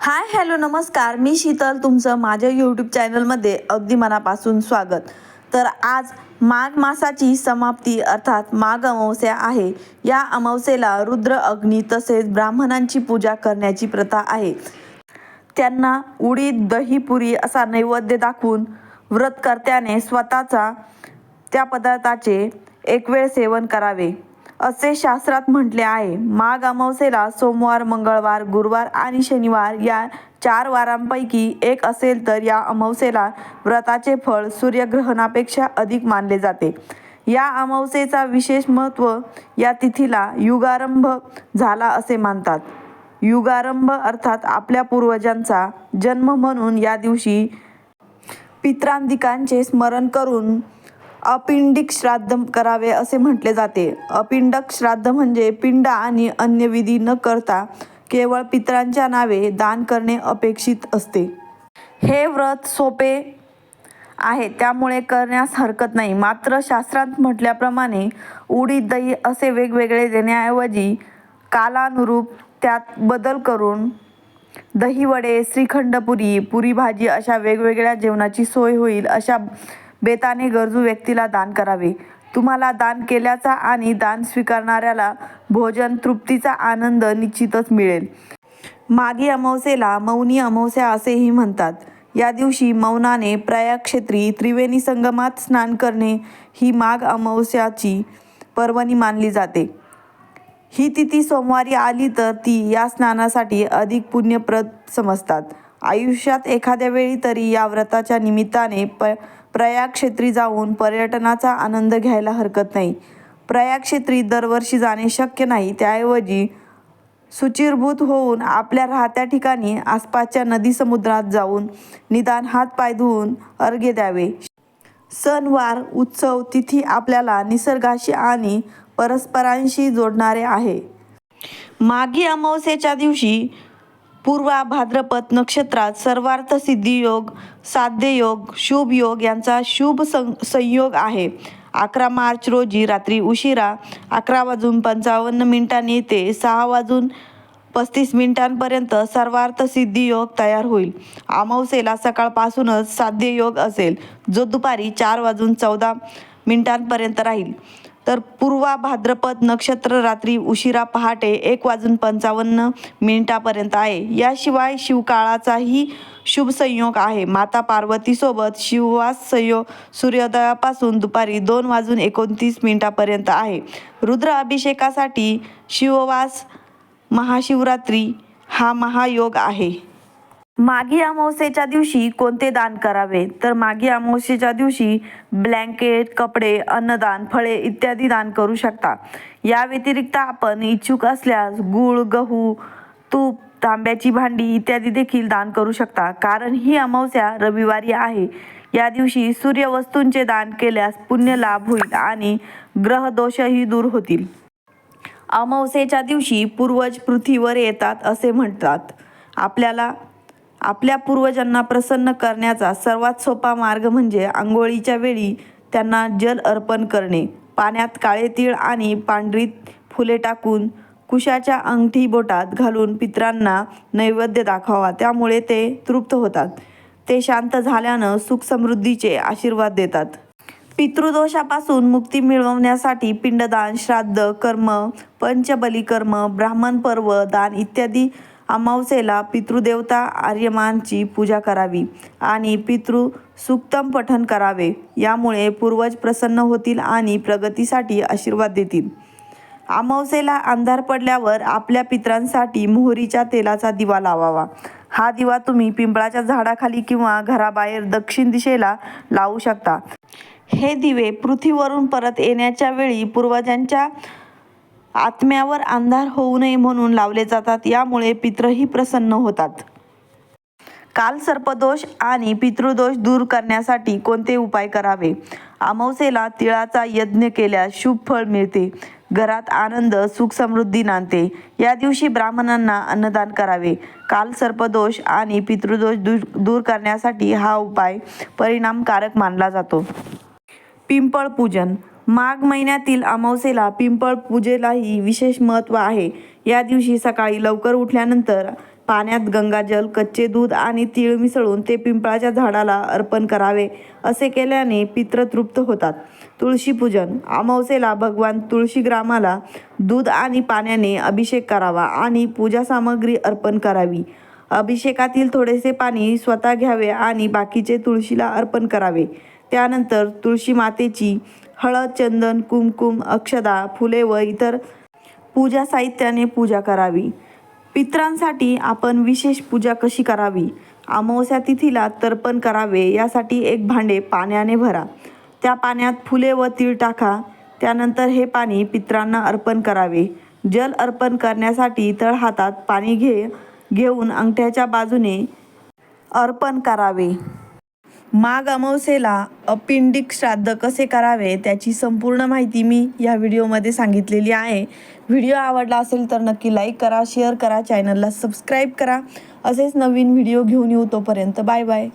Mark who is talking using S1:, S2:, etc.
S1: Hi hello नमस्कार. मी शीतल तुमचं माझ्या यूट्यूब चॅनलमध्ये अगदी मनापासून स्वागत. तर आज माघ मासाची समाप्ती अर्थात माघ अमावस्या आहे. या अमावस्येला रुद्र अग्नी तसेच ब्राह्मणांची पूजा करण्याची प्रथा आहे. त्यांना उडीद दही पुरी असा नैवेद्य दाखवून व्रतकर्त्याने स्वतःचा त्या पदार्थाचे एक वेळ सेवन करावे. असे शास्त्रात म्हटले आहे. माघ अमावस्येला सोमवार मंगळवार गुरुवार आणि शनिवार या चार वारांपैकी एक असेल तर या अमावस्येला व्रताचे फळ सूर्यग्रहणापेक्षा अधिक मानले जाते. या अमावस्येचा विशेष महत्त्व या तिथीला युगारंभ झाला असे मानतात. युगारंभ अर्थात आपल्या पूर्वजांचा जन्म म्हणून या दिवशी पित्रांदिकांचे स्मरण करून अपिंडिक श्राद्ध करावे असे म्हटले जाते. अपिंडक श्राद्ध म्हणजे पिंड आणि अन्य विधी न करता केवळ पित्रांच्या नावे दान करणे अपेक्षित असते. हे व्रत सोपे आहे त्यामुळे करण्यास हरकत नाही. मात्र शास्त्रात म्हटल्याप्रमाणे उडीद दही असे वेगवेगळे देण्याऐवजी कालानुरूप त्यात बदल करून दहीवडे श्रीखंडपुरी पुरी भाजी अशा वेगवेगळ्या जेवणाची सोय होईल अशा बेताने गरजू व्यक्तीला दान करावे. तुम्हाला दान केल्याचा आणि दान स्वीकारणाऱ्याला भोजन तृप्तीचा आनंद निश्चितच मिळेल. मागी अमावस्येला मौनी अमावस्या असेही म्हणतात. या दिवशी मौनाने प्रयागक्षेत्री त्रिवेणी संगमात स्नान करणे ही माघ अमावस्याची पर्वणी मानली जाते. ही तिथी सोमवारी आली तर ती या स्नानासाठी अधिक पुण्यप्रद समजतात. आयुष्यात एखाद्या वेळी तरी या व्रताच्या निमित्ताने प प्रयाग क्षेत्री जाऊन पर्यटनाचा आनंद घ्यायला हरकत नाही. प्रयाग क्षेत्री दरवर्षी जाणे शक्य नाही. त्याऐवजी सुचिरभूत होऊन आपल्या राहत्या ठिकाणी आसपासच्या नदी समुद्रात जाऊन निदान हात पाय धुवून अर्घ्य द्यावे. सणवार उत्सव तिथी आपल्याला निसर्गाशी आणि परस्परांशी जोडणारे आहे. मागी अमावस्येच्या दिवशी पूर्वा भाद्रपद नक्षत्रात सर्वार्थ सिद्धी योग साध्य योग शुभ योग यांचा शुभ सं संयोग आहे. अकरा मार्च रोजी रात्री उशिरा अकरा वाजून पंचावन्न मिनिटांनी ते सहा वाजून पस्तीस मिनिटांपर्यंत सर्वार्थ सिद्धी योग तयार होईल. अमावस्येला सकाळपासूनच साध्य योग असेल जो दुपारी चार वाजून चौदा मिनिटांपर्यंत राहील. तर पूर्वा भाद्रपद नक्षत्र रात्री उशिरा पहाटे एक वाजून पंचावन्न मिनिटापर्यंत आहे. याशिवाय शिवकाळाचाही शुभ संयोग आहे. माता पार्वतीसोबत शिववास संयोग सूर्योदयापासून दुपारी दोन वाजून एकोणतीस मिनिटापर्यंत आहे. रुद्र अभिषेकासाठी शिववास महाशिवरात्री हा महायोग आहे. मागी अमावस्येच्या दिवशी कोणते दान करावे? तर मागी अमावस्येच्या दिवशी ब्लँकेट कपडे अन्नदान फळे इत्यादी दान करू शकता. या व्यतिरिक्त आपण इच्छुक असल्यास गूळ गहू तूप तांब्याची भांडी इत्यादी देखील दान करू शकता. कारण ही अमावस्या रविवारी आहे. या दिवशी सूर्यवस्तूंचे दान केल्यास पुण्य लाभ होईल आणि ग्रहदोषही दूर होतील. अमावस्येच्या दिवशी पूर्वज पृथ्वीवर येतात असे म्हणतात. आपल्याला आपल्या पूर्वजांना प्रसन्न करण्याचा सर्वात सोपा मार्ग म्हणजे आंघोळीच्या वेळी त्यांना जल अर्पण करणे. पाण्यात काळे तीळ आणि पांढरी फुले टाकून कुशाच्या अंगठी बोटात घालून पित्रांना नैवेद्य दाखवावा त्यामुळे ते तृप्त होतात. ते शांत झाल्यानं सुख समृद्धीचे आशीर्वाद देतात. पितृदोषापासून मुक्ती मिळवण्यासाठी पिंडदान श्राद्ध कर्म पंचबली कर्म ब्राह्मण पर्व दान इत्यादी अमावस्येला पितृदेवता आर्यमानची पूजा करावी आणि पितृ सुक्तम पठन करावे. यामुळे पूर्वज प्रसन्न होतील आणि प्रगतीसाठी आशीर्वाद देतील. अमावस्येला अंधार पडल्यावर आपल्या पित्रांसाठी मोहरीच्या तेलाचा दिवा लावावा. हा दिवा तुम्ही पिंपळाच्या झाडाखाली किंवा घराबाहेर दक्षिण दिशेला लावू शकता. हे दिवे पृथ्वीवरून परत येण्याच्या वेळी पूर्वजांच्या आत्म्यावर अंधार होऊ नये म्हणून लावले जातात. यामुळे पित्रही प्रसन्न होतात. काल सर्पदोष आणि पितृदोष दूर करण्यासाठी कोणते उपाय करावे? अमावसेला तिळाचा यज्ञ केल्यास शुभ फळ मिळते. घरात आनंद सुख समृद्धी नांदते. या दिवशी ब्राह्मणांना अन्नदान करावे. काल सर्पदोष आणि पितृदोष दूर दूर करण्यासाठी हा उपाय परिणामकारक मानला जातो. पिंपळ पूजन माघ महिन्यातील अमावस्येला पिंपळ पूजेलाही विशेष महत्त्व आहे. या दिवशी सकाळी लवकर उठल्यानंतर पाण्यात गंगाजल कच्चे दूध आणि तीळ मिसळून ते पिंपळाच्या झाडाला अर्पण करावे असे केल्याने पित्र तृप्त होतात. तुळशी पूजन. अमावस्येला भगवान तुळशीग्रामाला दूध आणि पाण्याने अभिषेक करावा आणि पूजा सामग्री अर्पण करावी. अभिषेकातील थोडेसे पाणी स्वतः घ्यावे आणि बाकीचे तुळशीला अर्पण करावे. त्यानंतर तुळशी मातेची हळद चंदन कुमकुम अक्षदा फुले व इतर पूजा साहित्याने पूजा करावी. पित्रांसाठी आपण विशेष पूजा कशी करावी? अमावस्या तिथीला तर्पण करावे यासाठी एक भांडे पाण्याने भरा. त्या पाण्यात फुले व तीळ टाका. त्यानंतर हे पाणी पित्रांना अर्पण करावे. जल अर्पण करण्यासाठी तळहातात पाणी घे. घेऊन अंगठ्याच्या बाजूने अर्पण करावे. माघ अमावस्येला अपिंडिक श्राद्ध कसे करावे त्याची संपूर्ण माहिती मी या व्हिडिओमध्ये सांगितलेली आहे. व्हिडिओ आवडला असेल तर नक्की लाईक करा शेअर करा चॅनलला सबस्क्राईब करा. असेच नवीन व्हिडिओ घेऊन येऊ तोपर्यंत बाय बाय.